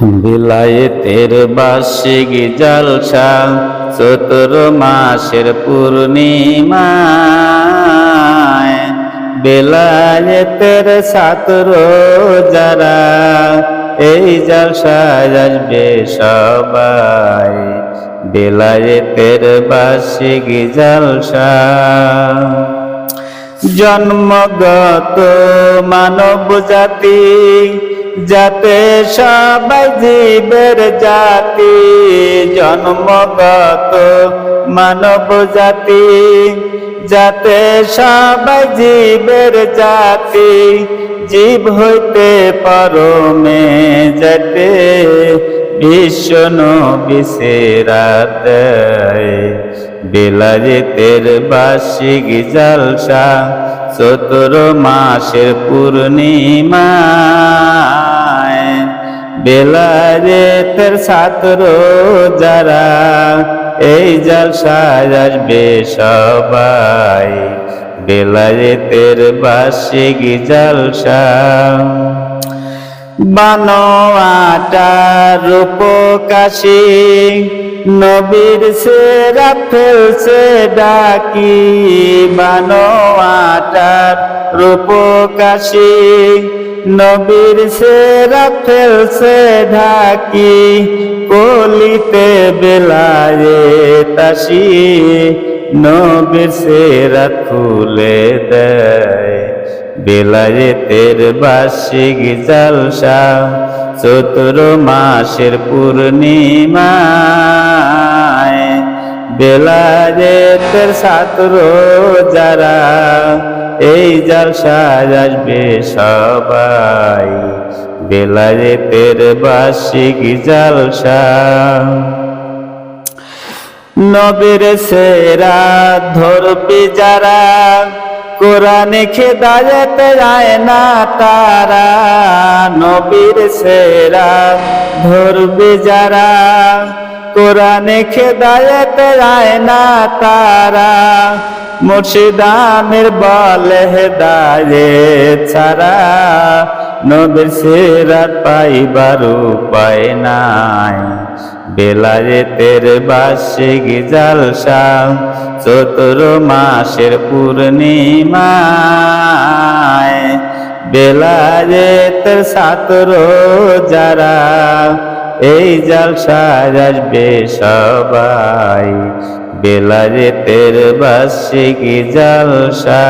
বিলায়েতের বার্ষিক জলসা চতুর মাসের পূর্ণিমায়। বিলায়েতের সাতর যারা এই জলসায় আসবে সবাই। বিলায়েতের বার্ষিক জলসা জন্মগত মানব জাতি যাতে সবাই জীবের জাতি জন্মগত মানব জাতি। যাতে সবাই জীবের জাতি, জীব হইতে পরমে যাতে বিশ্ব নবিসেরাত বিলাজিতের বার্ষিক জলসা চতুর মাসের পূর্ণিমায় বেলাজেতের ছাত্র যারা এই জলসায় আসবে সবাই। বেলাজেতের বার্ষিক জলসা। বানোয়াটা রূপকাশী নবীর সেরা ফেলছে ডাকি, বানোয়াটার রূপকাশী নবীর সেরা ফেলছে ঢাকি, কলিতে বেলায়ে তাসি। নবীর সেরা খুলে দেয়। বেলায়েতের বার্ষিক জলসা, চতুর মাসের পূর্ণিমায়। বেলায়েতের ছাত্র যারা, এই জলসায় আসবে সবাই। বেলায়েতের বার্ষিক জলসা। নবীর সেরা ধরবি যারা কোরআনে খেদায়ত যায় না তারা, নবীর সেরা ধরবে যারা। কোরআনে খেদায়ত যায় না তারা মুর্শিদামের বলে হেদায়ে ছাড়া নবীর সেরাত পাইবার উপায় নাই। বেলায়েতের বার্ষিক জলসা চতুর মাসের পূর্ণিমায়। বেলায়েতের ছাত্র যারা এই জলসায় আসবে সবাই। বেলায়েতের বার্ষিক জলসা